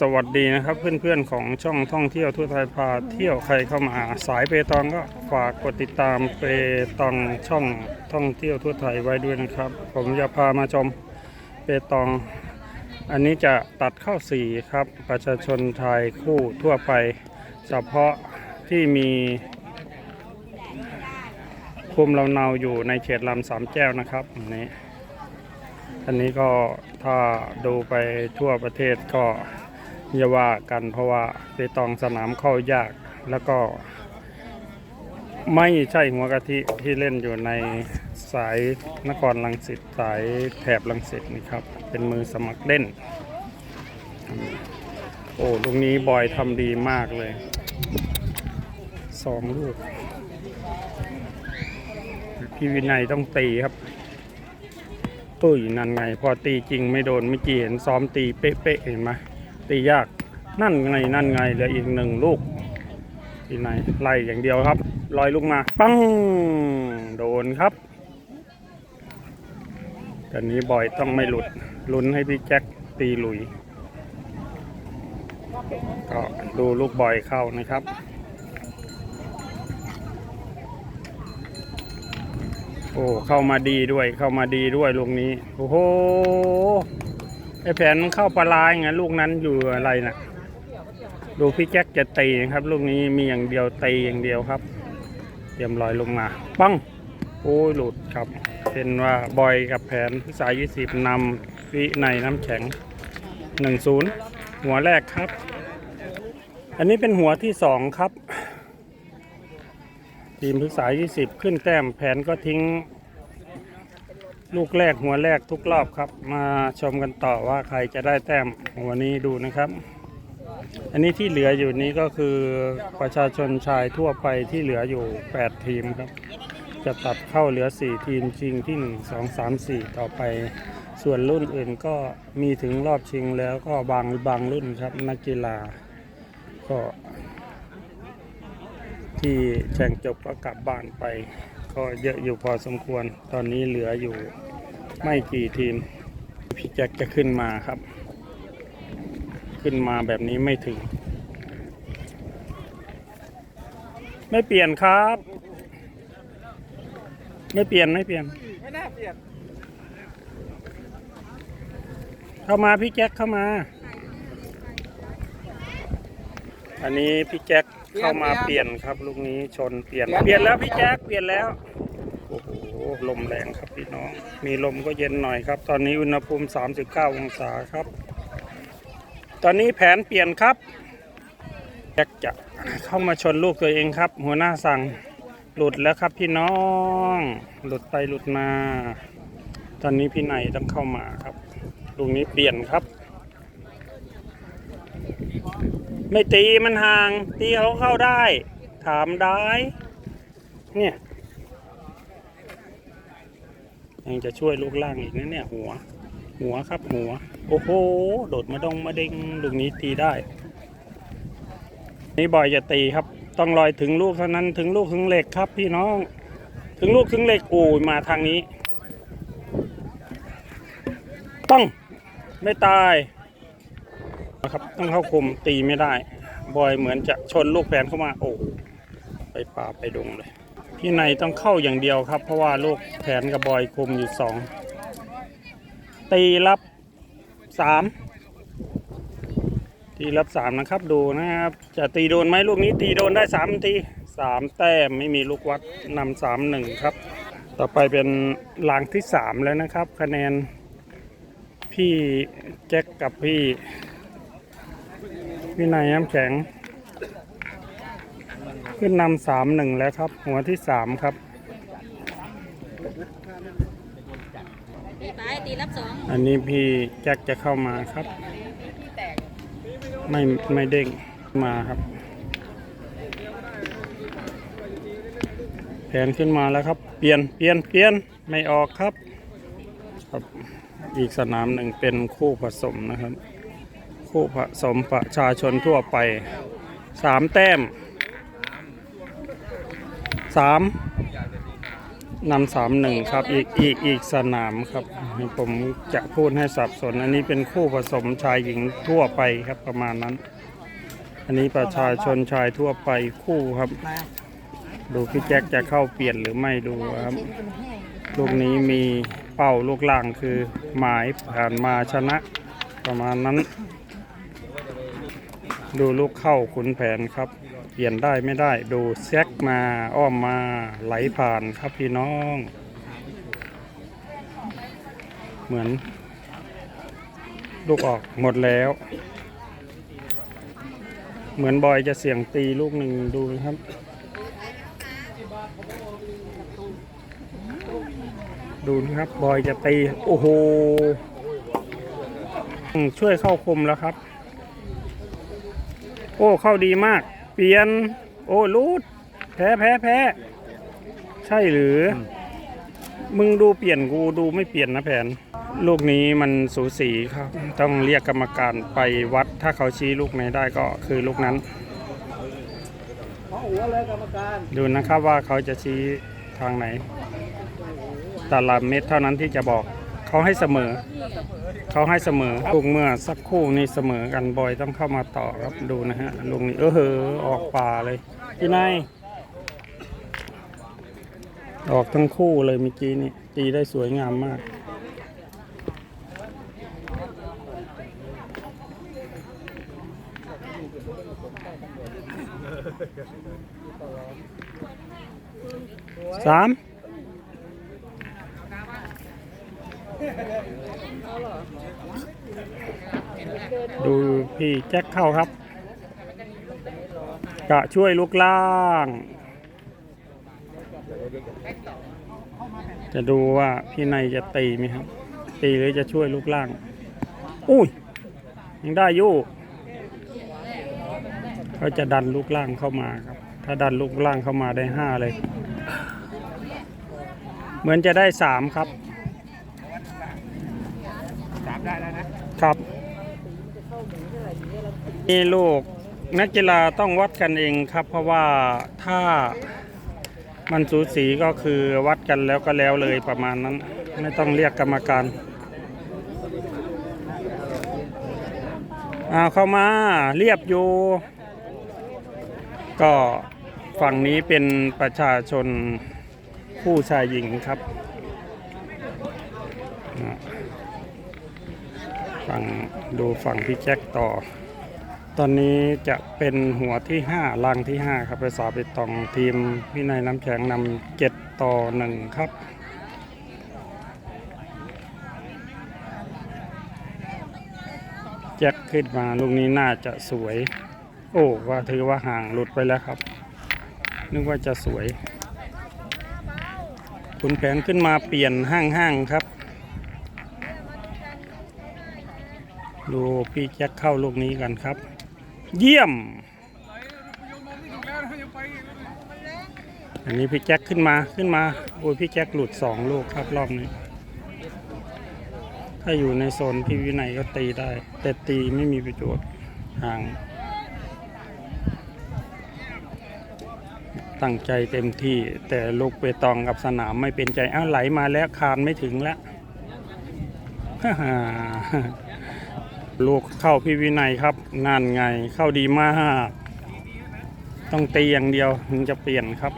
สวัสดีนะครับเพื่อนๆของช่องท่องเที่ยวทั่วไทยพาเที่ยวใครเข้ามาสายเปตองก็ฝากกดติดตามเปตองช่องท่องเที่ยวทั่วไทยไว้ด้วยนะครับ ผมจะพามาชมเปตอง อันนี้จะตัดเข้าสีครับ ประชาชนไทยคู่ทั่วไป เฉพาะที่มีภูมิลำเนาอยู่ในเขตลำสามแก้วนะครับนนี้ อันนี้ก็ถ้าดูไปทั่วประเทศก็อย่าว่ากันเพราะว่าเปตองสนามเข้ายากแล้วก็ไม่ใช่หัวกะทิที่เล่นอยู่ในสายนครลังสิตสายแถบลังสิตนี่ครับ เป็นมือสมัครเล่น โอ้ลูกนี้บอยทำดีมากเลยสองลูก พี่วินัยต้องตีครับ ตุ้ยนั่นไง พอตีจริงไม่โดนเมื่อกี้เห็นซ้อมตีเป๊ะๆเห็นไหมตียากนั่นไงนั่นไงเหลืออีกหนึ่งลูกที่ไหนไล่อย่างเดียวครับลอยลูกมา ปังโดนครับแต่นี้บอยต้องไม่หลุดลุ้นให้พี่แจ็คตีหลุย ก็ดูลูกบอยเข้านะครับ โอ้เข้ามาดีด้วยเข้ามาดีด้วยลูกนี้ โอ้โหไอแผนเข้าปลายไงลูกนั้นอยู่อะไรนะ่ะ ดูพี่แจ็คจะตีนะครับ ลูกนี้มีอย่างเดียวตีอย่างเดียวครับ เตรียมลอยลงมาปังโอ้ยหลุดครับ เป็นว่าบอยกับแผนสายยี่สิบนำวิในน้ำแข็งหนึ่งศูนย์หัวแรกครับ อันนี้เป็นหัวที่สองครับ ทีมพฤกษา20 ขึ้นแต้มแผนก็ทิ้ง ลูกแรกหัวแรกทุกรอบครับ มาชมกันต่อว่าใครจะได้แต้มวันนี้ดูนะครับ อันนี้ที่เหลืออยู่นี้ก็คือประชาชนชายทั่วไปที่เหลืออยู่ 8 ทีมครับ จะตัดเข้าเหลือ 4 ทีมชิงที่ 1 2 3 4 ต่อไป ส่วนรุ่นอื่นก็มีถึงรอบชิงแล้วก็บางบางรุ่นครับนักกีฬาก็ ที่แข่งจบก็กลับบ้านไป ก็เยอะอยู่พอสมควร ตอนนี้เหลืออยู่ไม่กี่ทีม พี่แจ็คจะขึ้นมาครับ ขึ้นมาแบบนี้ไม่ถึง ไม่เปลี่ยนครับ ไม่เปลี่ยนไม่เปลี่ยน ไม่น่าเปลี่ยน เข้ามาพี่แจ็คเข้ามา อันนี้พี่แจ็ค เข้ามาเปลี่ยนครับ ลูกนี้ชนเปลี่ยนเปลี่ยนแล้วพี่แจ็คเปลี่ยนแล้วโอ้โหลมแรงครับพี่น้อง มีลมก็เย็นหน่อยครับ ตอนนี้อุณหภูมิ 39 องศาครับ ตอนนี้แผนเปลี่ยนครับแจ็คจะเข้ามาชนลูกตัวเองครับ หัวหน้าสั่งหลุดแล้วครับพี่น้อง หลุดไปหลุดมา ตอนนี้พี่นายต้องเข้ามาครับลูกนี้เปลี่ยนครับ ไม่ตีมันห่าง ตีเขาเข้าได้ ถามได้ เนี่ยยังจะช่วยลูกล่างอีกนะเนี่ยหัว หัวครับหัว โอ้โห โดดมาดงมาเด้งลูกนี้ตีได้ นี่บอยจะตีครับ ต้องลอยถึงลูกเท่านั้นถึงลูกถึงเหล็กครับพี่น้อง ถึงลูกถึงเหล็กโอ้ยมาทางนี้ ต้อง ไม่ตาย นะครับต้องเข้าคุมตีไม่ได้ บอยเหมือนจะชนลูกแฟนเข้ามาโอ้ไปป่าไปดงเลย พี่ในต้องเข้าอย่างเดียวครับ เพราะว่าลูกแผนกับบอยคุมอยู่สองตีรับสามตีรับสามนะครับดูนะครับ จะตีโดนไหมลูกนี้ตีโดนได้สามทีสามแต้มไม่มีลูกวัดนำสามหนึ่งครับ ต่อไปเป็นหลังที่สามแล้วนะครับ คะแนนพี่แจ็คกับพี่ พี่นายน้ำแข็ง ขึ้นนำสามหนึ่งแล้วครับ หัวที่สามครับ ตีไปตีรับสองอันนี้พี่แจ็คจะเข้ามาครับ ไม่ไม่เด้งมาครับ แผนขึ้นมาแล้วครับ เปลี่ยนเปลี่ยนเปลี่ยนไม่ออกครับ ครับ อีกสนามหนึ่งเป็นคู่ผสมนะครับ คู่ผสมประชาชนทั่วไปสามแต้มสามนำสามหนึ่งครับ อีกอีกอีกสนามครับ ผมจะพูดให้สับสน อันนี้เป็นคู่ผสมชายหญิงทั่วไปครับประมาณนั้น อันนี้ประชาชนชายทั่วไปคู่ครับ ดูพี่แจ็คจะเข้าเปลี่ยนหรือไม่ดูครับ ลูกนี้มีเป้าลูกล่างคือหมายผ่านมาชนะประมาณนั้น ดูลูกเข้าขุนแผนครับ เปลี่ยนได้ไม่ได้ ดูแซกมาอ้อมมาไหลผ่านครับพี่น้อง เหมือน ลูกออกหมดแล้ว เหมือนบอยจะเสี่ยงตีลูกหนึ่งดูนะครับดูนะครับ บอยจะตี โอ้โห ช่วยเข้าคมแล้วครับ โอ้เข้าดีมาก เปลี่ยน โอ้รูดแพ้แพ้แพ้ใช่หรือ มึงดูเปลี่ยนกูดูไม่เปลี่ยนนะแผน ลูกนี้มันสูสีครับ ต้องเรียกกรรมการไปวัด ถ้าเขาชี้ลูกไหนได้ก็คือลูกนั้นดูนะครับว่าเขาจะชี้ทางไหนแต่ละเม็ดเท่านั้นที่จะบอก เขาให้เสมอ เขาให้เสมอลูกเมื่อสักครู่นี้เสมอกันบอยต้องเข้ามาต่อครับดูนะฮะลุงนี้เออเหอออกป่าเลยพี่นายออกทั้งคู่เลยเมื่อกี้นี่ตีได้สวยงามมากสาม ดูพี่แจ็คเข้าครับ กะช่วยลูกล่าง จะดูว่าพี่ในจะตีไหมครับ ตีหรือจะช่วยลูกล่าง อุ้ย ยังได้อยู่เขาจะดันลูกล่างเข้ามาครับ ถ้าดันลูกล่างเข้ามาได้ห้าเลย เหมือนจะได้สามครับ สามได้แล้วนะ ครับนี่ลูกนักกีฬาต้องวัดกันเองครับ เพราะว่าถ้ามันสูสีก็คือวัดกันแล้วก็แล้วเลยประมาณนั้น ไม่ต้องเรียกกรรมการอาเข้ามาเรียบอยู่ ก็ฝั่งนี้เป็นประชาชนผู้ชายหญิงครับ ฝั่งดูฝั่งพี่แจ็คต่อ ตอนนี้จะเป็นหัวที่5ลังที่ 5 ครับไปสาไปตองทีมวินัยน้ำแข็งนำเจ็ดต่อหนึ่งครับแจ็คขึ้นมาลูกนี้น่าจะสวย โอ้ว่าถือว่าห่างหลุดไปแล้วครับ นึกว่าจะสวยขุนแผนขึ้นมาเปลี่ยนห้างๆครับ ดูพี่แจ็คเข้าลูกนี้กันครับ เยี่ยม อันนี้พี่แจ็คขึ้นมาขึ้นมาโอ้ยพี่แจ็คหลุดสองลูกครับรอบนี้ ถ้าอยู่ในโซนพี่วินัยก็ตีได้ แต่ตีไม่มีประโยชน์ห่าง ตั้งใจเต็มที่แต่ลูกเปตองกับสนามไม่เป็นใจอ้าวไหลมาแล้วคานไม่ถึงแล้ว ลูกเข้าพี่วินัยครับงานไงเข้าดีมาก ต้องตีอย่างเดียวถึงจะเปลี่ยนครับ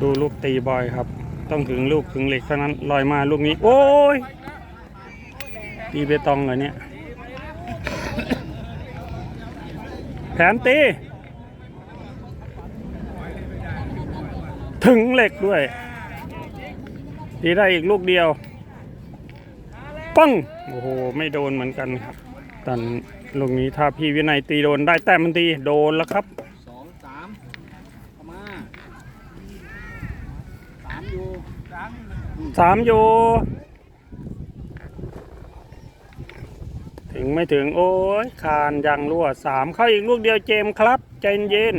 ดูลูกตีบอยครับ ต้องถึงลูกถึงเหล็กเท่านั้นลอยมาลูกนี้ โอ้ยตีเบตองเหรอเนี่ย แผนตี ถึงเหล็กด้วย ตีได้อีกลูกเดียว ปังโอ้โหไม่โดนเหมือนกันครับตอนลูกนี้ถ้าพี่วินัยตีโดนได้แต้มมันตีโดนแล้วครับสองสามเข้ามาสามอยู่สามสามอยู่ถึงไม่ถึงโอ้ยคานยังรั่วสามเข้าอีกลูกเดียวเจมส์ครับ ใจเย็น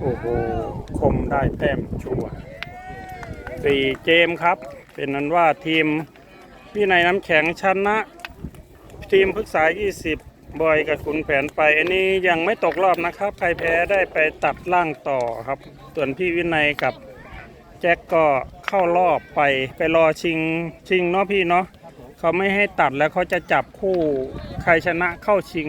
โอ้โหคมได้แต้มชัวร์สี่เจมส์ครับ เป็นนั้นว่าทีมพี่ในน้ำแข็งชนะ ทีมพึกษา 20 บอยกับขุนแผนไป อันนี้ยังไม่ตกรอบนะครับ ใครแพ้ได้ไปตัดล่างต่อครับ ส่วนพี่วินัยกับแจ็คก็เข้ารอบไปไปรอชิงชิงเนาะพี่เนาะเขาไม่ให้ตัดแล้วเขาจะจับคู่ใครชนะเข้าชิง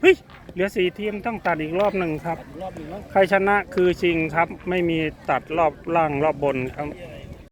เฮ้ยเหลือสี่ทีมต้องตัดอีกรอบหนึ่งครับรอบนึงใครชนะคือชิงครับ ไม่มีตัดรอบล่างรอบบนครับ